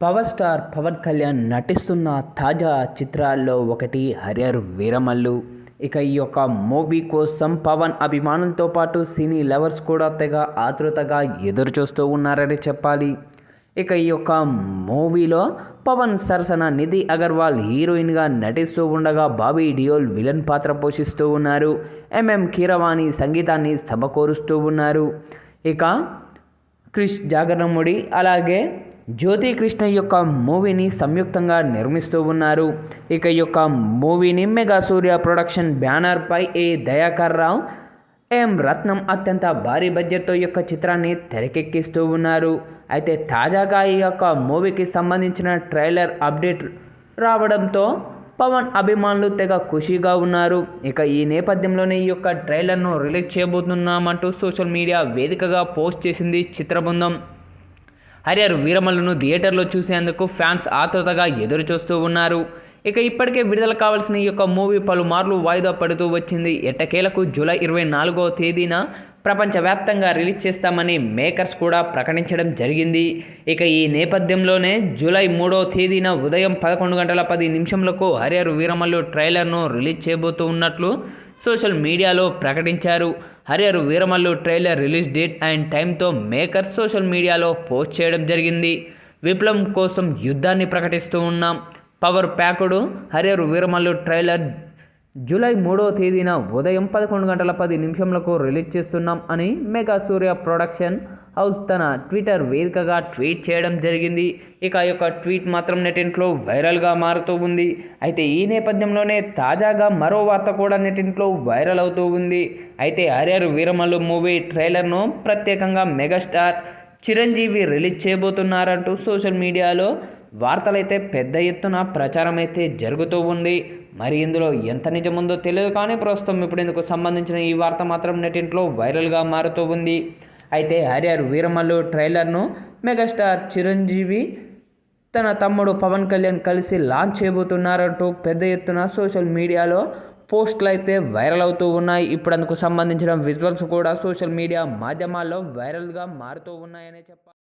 Power star Pawan Kalyan నటిస్తున్న తాజా చిత్రాల్లో ఒకటి హరియర్ వీరమల్లు. ఇక ఈ యొక్క మూవీ కోసం పవన్ అభిమానులతో పాటు సినీ లవర్స్ కూడా తెగ ఆతృతగా ఎదురు చూస్తూ ఉన్నారని చెప్పాలి. ఇక ఈ యొక్క మూవీలో పవన్ సరసన నిధి అగర్వాల్ హీరోయిన్గా నటిస్తూ ఉండగా బాబీ డియోల్ విలన్ పాత్ర పోషిస్తూ ఉన్నారు. ఎంఎం కీరవాణి సంగీతాన్ని సమకూరుస్తూ ఉన్నారు. ఇక క్రిష్ జాగరముడి అలాగే జ్యోతి కృష్ణ యొక్క మూవీని సంయుక్తంగా నిర్మిస్తూ ఉన్నారు. ఇక యొక్క మూవీని మెగా సూర్య ప్రొడక్షన్ బ్యానర్పై ఏ దయాకర్ రావు ఎం రత్నం అత్యంత భారీ బడ్జెట్తో యొక్క చిత్రాన్ని తెరకెక్కిస్తూ ఉన్నారు. అయితే తాజాగా ఈ యొక్క మూవీకి సంబంధించిన ట్రైలర్ అప్డేట్ రావడంతో పవన్ అభిమానులు తెగ ఖుషీగా ఉన్నారు. ఇక ఈ నేపథ్యంలోనే ఈ యొక్క ట్రైలర్ను రిలీజ్ చేయబోతున్నామంటూ సోషల్ మీడియా వేదికగా పోస్ట్ చేసింది చిత్రబృందం. హరియర్ వీరమల్లును థియేటర్లో చూసేందుకు ఫ్యాన్స్ ఆతృతగా ఎదురు చూస్తూ ఉన్నారు. ఇక ఇప్పటికే విడుదల కావాల్సిన ఈ యొక్క మూవీ పలుమార్లు వాయిదా పడుతూ వచ్చింది. ఎట్టకేలకు జూలై ఇరవై నాలుగో తేదీన ప్రపంచవ్యాప్తంగా రిలీజ్ చేస్తామని మేకర్స్ కూడా ప్రకటించడం జరిగింది. ఇక ఈ నేపథ్యంలోనే జూలై మూడో తేదీన ఉదయం పదకొండు గంటల పది నిమిషంలకు హరియర్ వీరమల్లు ట్రైలర్ను రిలీజ్ చేయబోతూ ఉన్నట్లు సోషల్ మీడియాలో ప్రకటించారు. Harihara Veeramallu trailer release date and టైంతో maker social మీడియాలో పోస్ట్ చేయడం జరిగింది. విప్లవం కోసం యుద్ధాన్ని ప్రకటిస్తూ ఉన్నాం. పవర్ ప్యాకుడు హరియర్ వీరమల్లు ట్రైలర్ జూలై మూడో తేదీన ఉదయం పదకొండు గంటల పది నిమిషంలకు రిలీజ్ చేస్తున్నాం అని మెగా సూర్య ప్రొడక్షన్ హౌస్ తన ట్విట్టర్ వేదికగా ట్వీట్ చేయడం జరిగింది. ఇక ఆ యొక్క ట్వీట్ మాత్రం నెటింట్లో వైరల్గా మారుతూ ఉంది. అయితే ఈ నేపథ్యంలోనే తాజాగా మరో వార్త కూడా నెటింట్లో వైరల్ అవుతూ ఉంది. అయితే హరియర్ వీరమల్లు మూవీ ట్రైలర్ను ప్రత్యేకంగా మెగాస్టార్ చిరంజీవి రిలీజ్ చేయబోతున్నారంటూ సోషల్ మీడియాలో వార్తలైతే పెద్ద ఎత్తున ప్రచారం అయితే జరుగుతూ ఉంది. మరి ఇందులో ఎంత నిజముందో తెలియదు కానీ ప్రస్తుతం ఇప్పుడు ఇందుకు సంబంధించిన ఈ వార్త మాత్రం నెటింట్లో వైరల్గా మారుతూ ఉంది. అయితే హరియర్ వీరమల్లు ట్రైలర్ను మెగాస్టార్ చిరంజీవి తన తమ్ముడు పవన్ కళ్యాణ్ కలిసి లాంచ్ చేయబోతున్నారంటూ పెద్ద ఎత్తున సోషల్ మీడియాలో పోస్టులు అయితే వైరల్ అవుతూ ఉన్నాయి. ఇప్పుడు అందుకు సంబంధించిన విజువల్స్ కూడా సోషల్ మీడియా మాధ్యమాల్లో వైరల్గా మారుతూ ఉన్నాయనే చెప్పాలి.